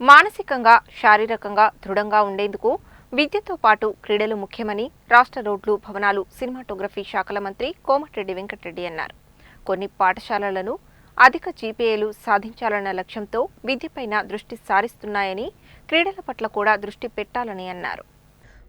మానసికంగా శారీరకంగా దృఢంగా ఉండేందుకు విద్యతో పాటు క్రీడలు ముఖ్యమని రాష్ట్ర రోడ్లు భవనాలు సినిమాటోగ్రఫీ శాఖల మంత్రి కోమటిరెడ్డి వెంకటరెడ్డి అన్నారు. కొన్ని పాఠశాలలను అధిక జీపీఏలు సాధించాలన్న లక్ష్యంతో విద్యపైన దృష్టి సారిస్తున్నాయని క్రీడల పట్ల కూడా దృష్టి పెట్టాలని అన్నారు.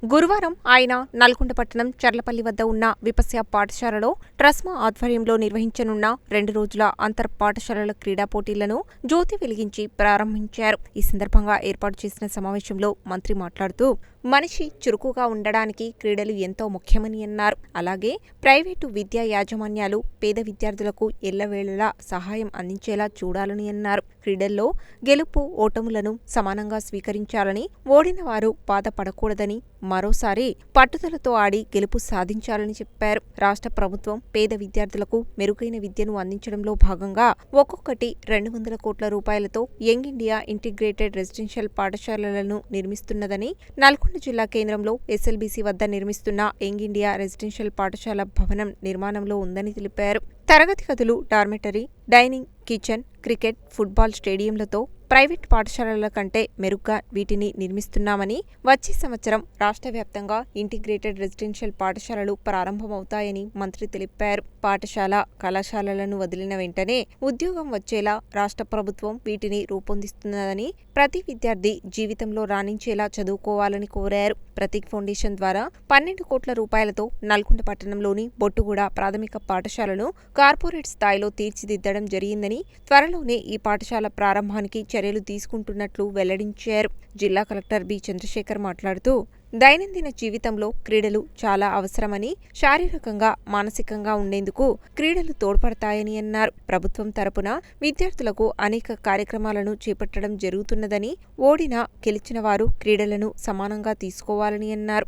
గురువారం ఆయన నల్గొండ పట్టణం చర్లపల్లి వద్ద ఉన్న విపస్య పాఠశాలలో ట్రస్మా ఆధ్వర్యంలో నిర్వహించనున్న రెండు రోజుల అంతర్ పాఠశాలల క్రీడా పోటీలను జ్యోతి వెలిగించి ప్రారంభించారు. ఈ సందర్భంగా ఏర్పాటు చేసిన సమావేశంలో మంత్రి మాట్లాడుతూ మనిషి చురుకుగా ఉండడానికి క్రీడలు ఎంతో ముఖ్యమని అన్నారు. అలాగే ప్రైవేటు విద్యా యాజమాన్యాలు పేద విద్యార్థులకు ఎల్లవేళలా సహాయం అందించేలా చూడాలని అన్నారు. క్రీడల్లో గెలుపు ఓటములను సమానంగా స్వీకరించాలని ఓడిన వారు బాధపడకూడదని మరోసారి పట్టుదలతో ఆడి గెలుపు సాధించాలని చెప్పారు. రాష్ట్ర ప్రభుత్వం పేద విద్యార్థులకు మెరుగైన విద్యను అందించడంలో భాగంగా ఒక్కొక్కటి రెండు వందల కోట్ల రూపాయలతో యంగ్ ఇండియా ఇంటిగ్రేటెడ్ రెసిడెన్షియల్ పాఠశాలలను నిర్మిస్తున్నదని నల్గొండ జిల్లా కేంద్రంలో ఎస్ఎల్బీసీ వద్ద నిర్మిస్తున్న యంగ్ ఇండియా రెసిడెన్షియల్ పాఠశాల భవనం నిర్మాణంలో ఉందని తెలిపారు. తరగతి గదులు dormitory dining kitchen cricket football స్టేడియంలతో private పాఠశాలల కంటే మెరుగ్గా వీటిని నిర్మిస్తున్నామని వచ్చే సంవత్సరం రాష్ట్ర వ్యాప్తంగా ఇంటిగ్రేటెడ్ రెసిడెన్షియల్ పాఠశాలలు ప్రారంభమవుతాయని మంత్రి తెలిపారు. పాఠశాల కళాశాలలను వదిలిన వెంటనే ఉద్యోగం వచ్చేలా రాష్ట్ర ప్రభుత్వం వీటిని రూపొందిస్తున్నదని ప్రతి విద్యార్థి జీవితంలో రాణించేలా చదువుకోవాలని కోరారు. ప్రతీక్ ఫౌండేషన్ ద్వారా పన్నెండు కోట్ల రూపాయలతో నల్గొండ పట్టణంలోని బొట్టుగూడ ప్రాథమిక పాఠశాలను కార్పొరేట్ స్థాయిలో తీర్చిదిద్దడం జరిగిందని త్వరలోనే ఈ పాఠశాల ప్రారంభానికి చర్యలు తీసుకుంటున్నట్లు వెల్లడించారు. జిల్లా కలెక్టర్ బి. చంద్రశేఖర్ మాట్లాడుతూ దైనందిన జీవితంలో క్రీడలు చాలా అవసరమని శారీరకంగా మానసికంగా ఉండేందుకు క్రీడలు తోడ్పడతాయని అన్నారు. ప్రభుత్వం తరపున విద్యార్థులకు అనేక కార్యక్రమాలను చేపట్టడం జరుగుతున్నదని ఓడినా గెలిచిన వారు క్రీడలను సమానంగా తీసుకోవాలని అన్నారు.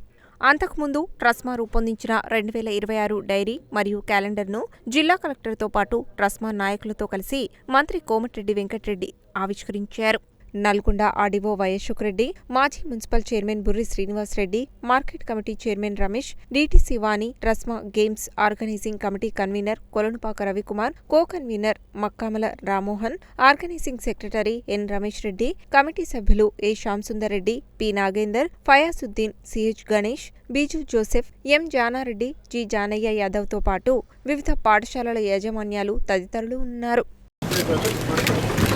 అంతకుముందు ట్రస్మా రూపొందించిన రెండు వేల ఇరవై ఆరు డైరీ మరియు క్యాలెండర్ను జిల్లా కలెక్టర్తో పాటు ట్రస్మా నాయకులతో కలిసి మంత్రి కోమటిరెడ్డి వెంకటరెడ్డి ఆవిష్కరించారు. నల్గొండ ఆర్డీఓ వైఎస్ మాజీ municipal chairman Burri Srinivas Reddy market committee chairman Ramesh DTC Vani రస్మా games organising committee convener Kolanupaka Ravikumar co convener Makkamala Rammohan organising secretary N Ramesh Reddy committee సభ్యులు A Shyamsundar Reddy P Nagender Fayasuddin CH Ganesh Biju Joseph M Janareddy G Janaiah యాదవ్తో పాటు వివిధ పాఠశాలల యాజమాన్యాలు తదితరులు ఉన్నారు.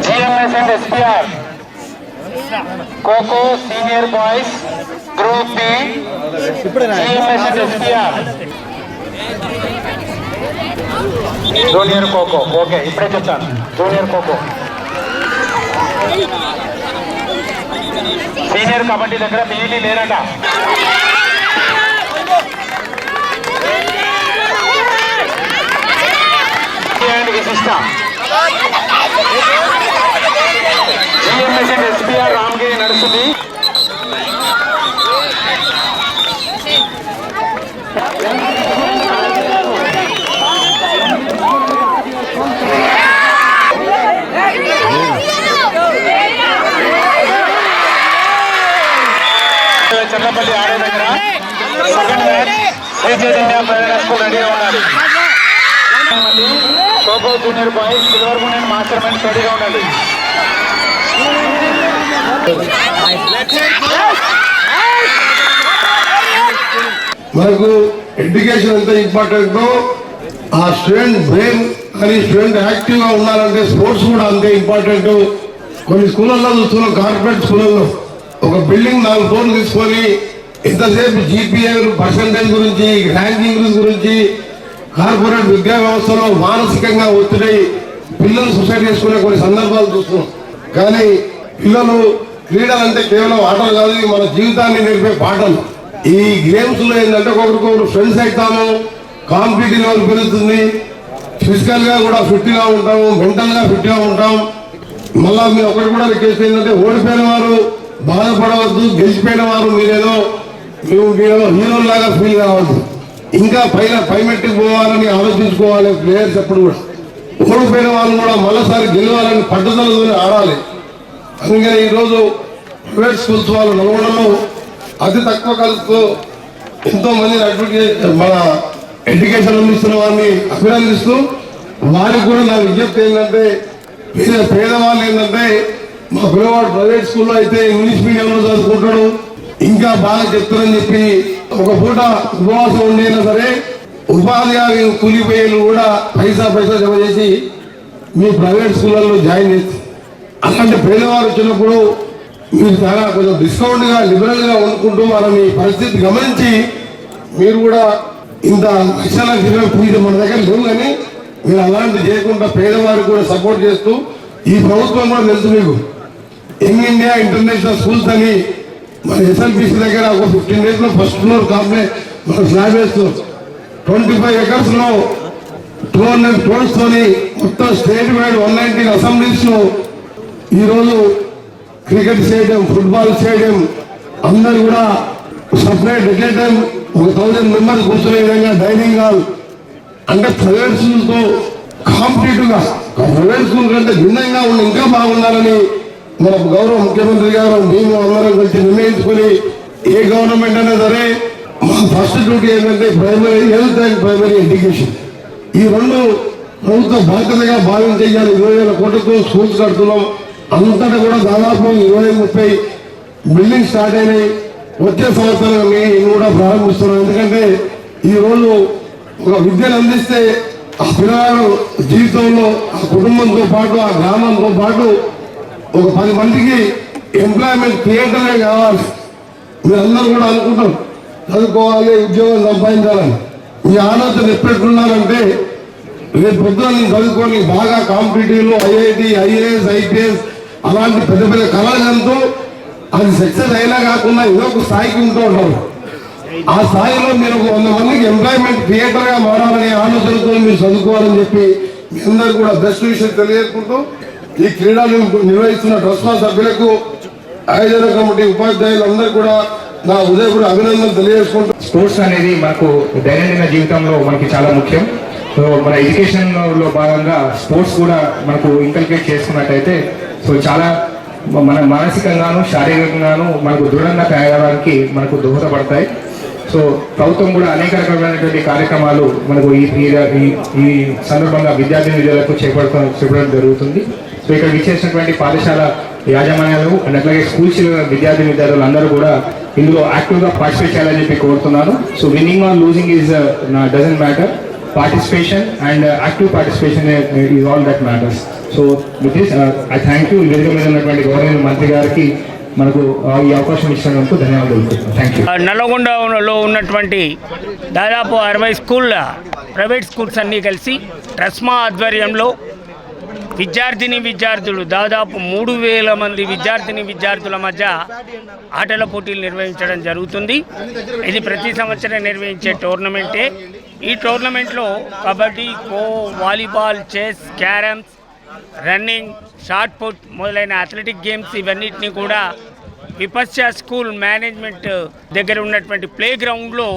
GMS and SPR. Coco Senior Boys Group B. GMS and SPR. Junior kho kho okay ఇప్పుడే చెప్తాను junior kho kho senior kabaddi దగ్గర PET లేరట and Vishishta GMS and SPR Ramagiri నడుస్తుంది చల్లపల్లి ఆడే దగ్గర second match Sri Chaitanya private school రెడీగా ఉండాలి మళ్ళీ kho-kho junior boys silver moon master mind రెడీగా ఉండాలి మనకు ఎడ్యుకేషన్ ఎంత ఇంపార్టెంటో ఆ స్టూడెంట్ బ్రెయిన్ కానీ స్టూడెంట్ యాక్టివ్గా ఉండాలంటే స్పోర్ట్స్ కూడా అంతే ఇంపార్టెంట్ కొన్ని స్కూళ్ళల్లో చూస్తున్నాం కార్పొరేట్ స్కూళ్ళల్లో. ఒక బిల్డింగ్ నాలుగు ఫ్లోర్లు తీసుకొని ఎంతసేపు జీపీఏ పర్సంటేజ్ గురించి ర్యాంకింగ్ గురించి కార్పొరేట్ విద్యా వ్యవస్థలో మానసికంగా ఒత్తిడి పిల్లలు సొసైటీ చేసుకునే కొన్ని సందర్భాలు చూస్తున్నాం. కానీ పిల్లలు క్రీడలు అంటే కేవలం ఆటలు కాదు మన జీవితాన్ని నేర్పే పాటలు ఈ గేమ్స్లో ఏంటంటే ఒకరికొకరు ఫ్రెండ్స్ అవుతాము కాంపిటేటివ్ లెవెల్ పెరుగుతుంది. ఫిజికల్గా కూడా ఫిట్గా ఉంటాము మెంటల్గా ఫిట్గా ఉంటాం. మళ్ళా మీరు ఒకటి కూడా రిక్వెస్ట్ ఏంటంటే ఓడిపోయిన వారు బాధపడవద్దు గెలిచిపోయిన వారు మీరేదో మేము మీరేదో హీరోలాగా ఫీల్ కావద్దు. ఇంకా పైన పై మెట్టుకు పోవాలని ఆలోచించుకోవాలి. ప్లేయర్స్ ఎప్పుడు కూడా. ఓడిపోయిన వాళ్ళు కూడా మళ్ళీసారి గెలవాలని పట్టుదలతో ఆడాలి. అందుకని ఈరోజు ప్రైవేట్ స్కూల్స్ వాళ్ళు నల్గొండలో అతి తక్కువ ఖర్చుతో ఎంతో మంది అడ్వకేట్ మన ఎడ్యుకేషన్ అందిస్తున్న వారిని అభినందిస్తూ వారికి కూడా నా విజ్ఞప్తి ఏంటంటే పేద పేదవాళ్ళు ఏంటంటే మా పిల్లవాడు ప్రైవేట్ స్కూల్లో అయితే ఇంగ్లీష్ మీడియంలో చదువుకుంటాడు. ఇంకా బాగా చెప్తారని చెప్పి ఒక పూట ఉపవాసం ఉండైనా సరే ఉపాధి హామీ కూలిపోయేలు కూడా పైసా పైసా జమ చేసి మీ ప్రైవేట్ స్కూళ్ళల్లో జాయిన్ చేసి. అలాంటి పేదవారు వచ్చినప్పుడు మీరు చాలా కొంచెం డిస్కౌంట్గా లిబరల్గా వండుకుంటూ వాళ్ళని పరిస్థితి గమనించి మీరు కూడా ఇంత లక్షల ఇరవై ఫీజు మన దగ్గర లేవు కానీ మీరు అలాంటి చేయకుండా పేదవారికి కూడా సపోర్ట్ చేస్తూ ఈ ప్రభుత్వం కూడా తెలుసు మీకు. యంగ్ ఇండియా ఇంటర్నేషనల్ స్కూల్స్ అని మన ఎస్ఎల్పిసి దగ్గర ఒక ఫిఫ్టీన్ డేస్లో ఫస్ట్ ఫ్లోర్ కాపులే మన స్లాబ్ వేస్తున్నాం ట్వంటీ ఫైవ్ ఎకర్స్లో టూ హండ్రెడ్ తోని మొత్తం స్టేట్ వైడ్ వన్ నైన్టీన్ అసెంబ్లీస్లో ఈరోజు క్రికెట్ స్టేడియం ఫుట్బాల్ స్టేడియం అందరు కూడా సపరేట్ టైం ఒక థౌజండ్ మెంబర్స్ కూర్చునే విధంగా డైనింగ్ హాల్ అంటే ప్రైవేట్ స్కూల్తో కాంపిటేటివ్గా ప్రైవేట్ స్కూల్ కంటే భిన్నంగా ఉండి ఇంకా బాగుండాలని మన గౌరవ ముఖ్యమంత్రి గారు మేము అందరం కలిసి నిర్ణయించుకుని ఏ గవర్నమెంట్ అయినా సరే మా ఫస్ట్ డ్యూటీ ఏంటంటే primary health and primary education ఈ రెండు ప్రభుత్వ బాధ్యతగా భావించి ఇరవై వేల కోట్లతో స్కూల్స్ కడుతున్నాం. అంతటా కూడా దాదాపు ఇరవై ముప్పై బిల్డింగ్ స్టార్ట్ అయినాయి. వచ్చే సంవత్సరం నేను కూడా ప్రారంభిస్తున్నాం. ఎందుకంటే ఈ రోజు ఒక విద్యను అందిస్తే ఆ పిల్లవాడు జీవితంలో ఆ కుటుంబంతో పాటు ఆ గ్రామంతో పాటు ఒక పది మందికి ఎంప్లాయ్మెంట్ క్రియేటరే కావాలి. మీరందరూ కూడా అనుకుంటారు చదువుకోవాలి ఉద్యోగం సంపాదించాలని. మీ ఆలోచన ఎప్పుడెట్టున్నారంటే రేపు పొద్దున నేను చదువుకొని బాగా కాంపిటేటివ్లో ఐఐటి ఐఏఎస్ ఐపీఎస్ అలాంటి పెద్ద పెద్ద కళాగంతో అది సక్సెస్ అయినా కాకుండా ఏదో ఒక స్థాయికి ఉంటూ ఉంటారు. ఆ స్థాయిలో మీరు ఒక వంద మందికి ఎంప్లాయ్మెంట్ క్రియేటర్గా మారాలనే ఆలోచనతో మీరు చదువుకోవాలని చెప్పి మీ అందరూ కూడా బెస్ట్ విషయం తెలియజేసుకుంటూ ఈ క్రీడలు నిర్వహిస్తున్న ట్రస్ట్ సభ్యులకు ఆయోజన కమిటీ ఉపాధ్యాయులు అందరూ కూడా నా ఉదయపుడు అభినందనలు తెలియజేసుకుంటూ స్పోర్ట్స్ అనేది మనకు దైనందిన జీవితంలో మనకి చాలా ముఖ్యం. సో మన ఎడ్యుకేషన్లో భాగంగా స్పోర్ట్స్ కూడా మనకు ఇంకల్కేట్ చేసుకున్నట్టయితే సో చాలా మన మానసికంగాను శారీరకంగాను మనకు దృఢంగా తయారవడానికి మనకు దోహదపడతాయి. సో ప్రభుత్వం కూడా అనేక రకమైనటువంటి కార్యక్రమాలు మనకు ఈ ఈ- ఈ- ఈ సందర్భంగా విద్యార్థి విద్యార్థులకు చేపడతాం చేపట్టడం జరుగుతుంది. సో ఇక్కడ ఇచ్చేసినటువంటి పాఠశాల యాజమాన్యాలు అండ్ అట్లాగే స్కూల్స్ విద్యార్థి విద్యార్థులు అందరూ కూడా ఇందులో యాక్టివ్గా పార్టిసిపేట్ చేయాలని చెప్పి కోరుతున్నాను. So winning or losing is doesn't matter participation and active participation is all that matters so with this I thank you వేదిక మీద ఉన్నటువంటి గవర్నర్ మంత్రి గారికి మనకు ఈ అవకాశం ఇచ్చినందుకు ధన్యవాదాలు థ్యాంక్ యూ నల్లగొండలో ఉన్నటువంటి దాదాపు అరవై స్కూళ్ళ ప్రైవేట్ స్కూల్స్ అన్నీ కలిసి ట్రస్మా ఆధ్వర్యంలో విద్యార్థిని విద్యార్థులు దాదాపు మూడు వేల మంది విద్యార్థిని విద్యార్థుల మధ్య ఆటల పోటీలు నిర్వహించడం జరుగుతుంది. ఇది ప్రతి సంవత్సరం నిర్వహించే టోర్నమెంటే. ఈ టోర్నమెంట్లో kabaddi kho volleyball chess carroms running shot put మొదలైన అథ్లెటిక్ గేమ్స్ ఇవన్నిటిని కూడా విపస్య స్కూల్ మేనేజ్మెంట్ దగ్గర ఉన్నటువంటి ప్లే గ్రౌండ్లో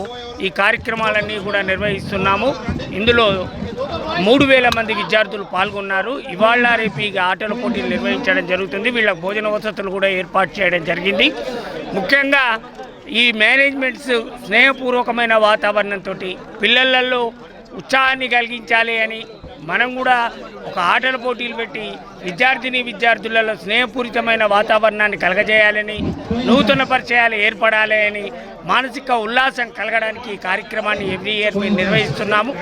ఈ కార్యక్రమాలన్నీ కూడా నిర్వహిస్తున్నాము. ఇందులో మూడు వేల మంది విద్యార్థులు పాల్గొన్నారు. ఇవాళ రేపు ఈ ఆటల పోటీలు నిర్వహించడం జరుగుతుంది. వీళ్ళకి భోజన వసతులు కూడా ఏర్పాటు చేయడం జరిగింది. ముఖ్యంగా ఈ మేనేజ్మెంట్స్ స్నేహపూర్వకమైన వాతావరణంతో పిల్లలలో ఉత్సాహాన్ని కలిగించాలి అని మనం కూడా ఒక ఆటల పోటీలు పెట్టి విద్యార్థిని విద్యార్థులలో స్నేహపూరితమైన వాతావరణాన్ని కలగజేయాలని నూతన పరిచయాలు ఏర్పడాలి అని మానసిక ఉల్లాసం కలగడానికి ఈ కార్యక్రమాన్ని ఎవ్రీ ఇయర్ మేము నిర్వహిస్తున్నాము.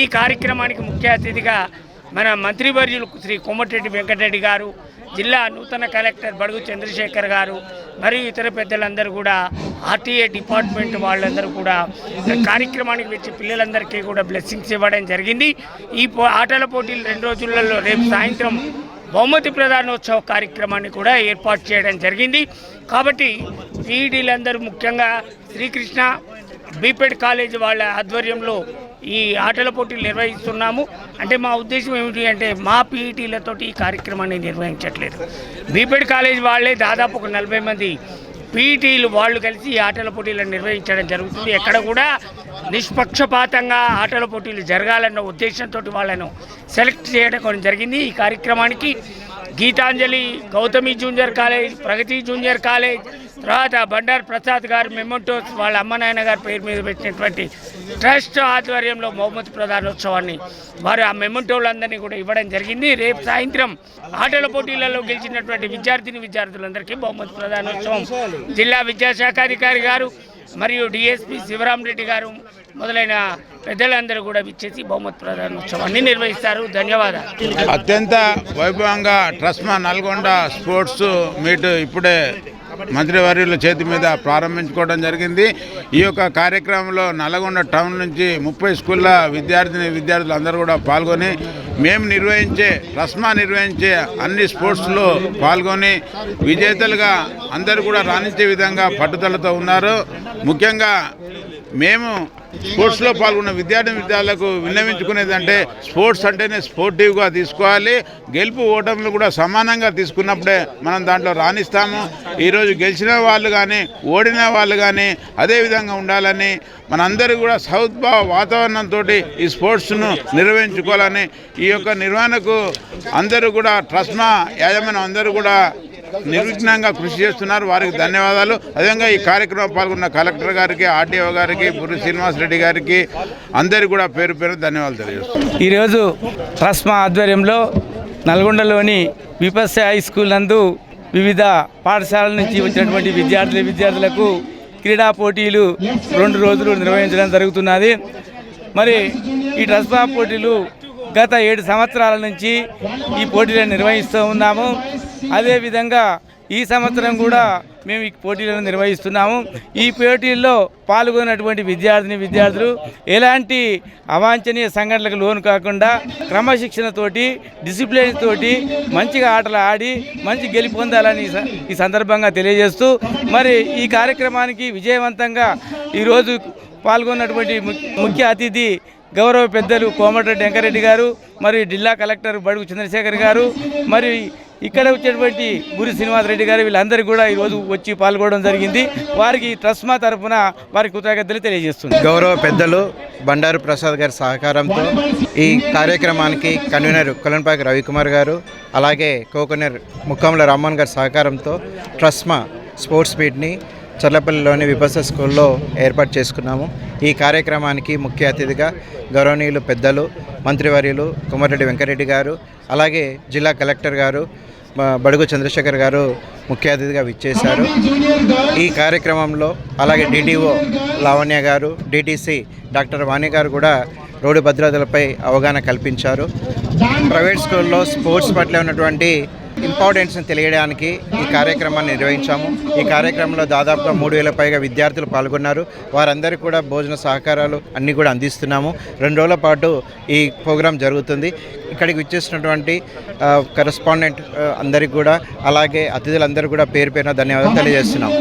ఈ కార్యక్రమానికి ముఖ్య అతిథిగా మన మంత్రివర్యులు శ్రీ కొమ్మటిరెడ్డి వెంకటరెడ్డి గారు జిల్లా నూతన కలెక్టర్ బడుగు చంద్రశేఖర్ గారు మరియు ఇతర పెద్దలందరూ కూడా ఆర్టీఏ డిపార్ట్మెంట్ వాళ్ళందరూ కూడా కార్యక్రమానికి వచ్చి పిల్లలందరికీ కూడా బ్లెస్సింగ్స్ ఇవ్వడం జరిగింది. ఈ పో- ఆటల పోటీలు రెండు రోజులలో రేపు సాయంత్రం బహుమతి ప్రధానోత్సవ కార్యక్రమాన్ని కూడా ఏర్పాటు చేయడం జరిగింది. కాబట్టి పీఈడీలందరూ ముఖ్యంగా శ్రీకృష్ణ బీపెడ్ కాలేజ్ వాళ్ళ ఆధ్వర్యంలో ఈ ఆటల పోటీలు నిర్వహిస్తున్నాము. అంటే మా ఉద్దేశం ఏమిటి అంటే మా పీఈటీలతోటి ఈ కార్యక్రమాన్ని నిర్వహించట్లేదు. బీపెడ్ కాలేజ్ వాళ్ళే దాదాపు ఒక నలభై మంది పీఈటీలు వాళ్ళు కలిసి ఈ ఆటల పోటీలను నిర్వహించడం జరుగుతుంది. ఎక్కడ కూడా నిష్పక్షపాతంగా ఆటల పోటీలు జరగాలన్న ఉద్దేశంతో వాళ్ళను సెలెక్ట్ చేయడం జరిగింది. ఈ కార్యక్రమానికి Geethanjali Gautami junior college Pragathi junior college తర్వాత బండారు ప్రసాద్ గారు మెమోటోస్ వాళ్ళ అమ్మ నాయన గారి పేరు మీద పెట్టినటువంటి ట్రస్ట్ ఆధ్వర్యంలో బహుమతి ప్రధానోత్సవాన్ని వారు ఆ మెమోటోలందరినీ కూడా ఇవ్వడం జరిగింది. రేపు సాయంత్రం ఆటల పోటీలలో గెలిచినటువంటి విద్యార్థిని విద్యార్థులందరికీ బహుమతి ప్రధానోత్సవం. జిల్లా విద్యాశాఖ అధికారి గారు మరియు డిఎస్పి శివరాం రెడ్డి గారు మొదలైన పెద్దలందరూ కూడా విచ్చేసి బహుమతి ప్రధానోత్సవాన్ని నిర్వహిస్తారు. ధన్యవాదాలు. అత్యంత వైభవంగా ట్రస్మా నల్గొండ స్పోర్ట్స్ మీట్ ఇప్పుడే మంత్రివర్యుల చేతి మీద ప్రారంభించుకోవడం జరిగింది. ఈ యొక్క కార్యక్రమంలో నల్గొండ టౌన్ నుంచి ముప్పై స్కూళ్ళ విద్యార్థిని విద్యార్థులు అందరూ కూడా పాల్గొని మేము నిర్వహించే రస్మా నిర్వహించే అన్ని స్పోర్ట్స్లో పాల్గొని విజేతలుగా అందరూ కూడా రాణించే విధంగా పట్టుదలతో ఉన్నారు. ముఖ్యంగా మేము స్పోర్ట్స్లో పాల్గొన్న విద్యార్థి విద్యార్థులకు విన్నవించుకునేది అంటే స్పోర్ట్స్ అంటేనే స్పోర్టివ్గా తీసుకోవాలి. గెలుపు ఓటములు కూడా సమానంగా తీసుకున్నప్పుడే మనం దాంట్లో రాణిస్తాము. ఈరోజు గెలిచిన వాళ్ళు కానీ ఓడిన వాళ్ళు కానీ అదే విధంగా ఉండాలని మనందరూ కూడా సౌద్భావ వాతావరణంతో ఈ స్పోర్ట్స్ను నిర్వహించుకోవాలని ఈ యొక్క నిర్వహణకు అందరూ కూడా ట్రస్మా యాజమాన్యం అందరూ కూడా నిర్విఘ్నంగా కృషి చేస్తున్నారు. వారికి ధన్యవాదాలు. అదేవిధంగా ఈ కార్యక్రమం పాల్గొన్న కలెక్టర్ గారికి ఆర్టీఓ గారికి పురి శ్రీనివాస్ రెడ్డి గారికి అందరికీ కూడా పేరు పేరు ధన్యవాదాలు తెలియజేస్తున్నాను ఈరోజు ట్రస్మా ఆధ్వర్యంలో నల్గొండలోని విపస్య హై స్కూల్ నందు వివిధ పాఠశాలల నుంచి వచ్చినటువంటి విద్యార్థుల విద్యార్థులకు క్రీడా పోటీలు రెండు రోజులు నిర్వహించడం జరుగుతున్నది. మరి ఈ ట్రస్మా పోటీలు గత ఏడు సంవత్సరాల నుంచి ఈ పోటీలను నిర్వహిస్తూ ఉన్నాము. అదేవిధంగా ఈ సంవత్సరం కూడా మేము ఈ పోటీలను నిర్వహిస్తున్నాము. ఈ పోటీల్లో పాల్గొన్నటువంటి విద్యార్థిని విద్యార్థులు ఎలాంటి అవాంఛనీయ సంఘటనలకు లోను కాకుండా క్రమశిక్షణతోటి డిసిప్లిన్ తోటి మంచిగా ఆటలు ఆడి మంచి గెలుపు పొందాలని ఈ స- ఈ సందర్భంగా తెలియజేస్తూ మరి ఈ కార్యక్రమానికి విజయవంతంగా ఈరోజు పాల్గొన్నటువంటి ముఖ్య అతిథి గౌరవ పెద్దలు కోమటిరెడ్డి వెంకరెడ్డి గారు మరియు జిల్లా కలెక్టర్ బడుగు చంద్రశేఖర్ గారు మరి ఇక్కడ వచ్చేటువంటి గురి శ్రీనివాస్ రెడ్డి గారు వీళ్ళందరూ కూడా ఈరోజు వచ్చి పాల్గొనడం జరిగింది. వారికి ట్రస్మా తరఫున వారి కృతజ్ఞతలు తెలియజేస్తుంది గౌరవ పెద్దలు బండారు ప్రసాద్ గారి సహకారంతో ఈ కార్యక్రమానికి కన్వీనర్ కొలన్పాకి రవికుమార్ గారు అలాగే కోకొనర్ ముక్కంల రామ్మోహన్ గారి సహకారంతో ట్రస్మా స్పోర్ట్స్ మీట్ని చర్లపల్లిలోని విపస స్కూల్లో ఏర్పాటు చేసుకున్నాము. ఈ కార్యక్రమానికి ముఖ్య అతిథిగా గౌరవనీయులు పెద్దలు మంత్రివర్యులు కుమారెడ్డి వెంకరెడ్డి గారు అలాగే జిల్లా కలెక్టర్ గారు బడుగు చంద్రశేఖర్ గారు ముఖ్య అతిథిగా విచ్చేశారు. ఈ కార్యక్రమంలో అలాగే డిడిఓ లావణ్య గారు డిటిసి డాక్టర్ వాణి గారు కూడా రోడ్డు భద్రతలపై అవగాహన కల్పించారు. ప్రైవేట్ స్కూల్లో స్పోర్ట్స్ పట్ల ఉన్నటువంటి ఇంపార్టెన్స్ని తెలియడానికి ఈ కార్యక్రమాన్ని నిర్వహించాము. ఈ కార్యక్రమంలో దాదాపుగా మూడు వేల పైగా విద్యార్థులు పాల్గొన్నారు. వారందరికీ కూడా భోజన సహకారాలు అన్నీ కూడా అందిస్తున్నాము. రెండు రోజుల పాటు ఈ ప్రోగ్రాం జరుగుతుంది. ఇక్కడికి వచ్చేసినటువంటి కరెస్పాండెంట్ అందరికీ కూడా అలాగే అతిథులందరూ కూడా పేరు పేరున ధన్యవాదాలు తెలియజేస్తున్నాం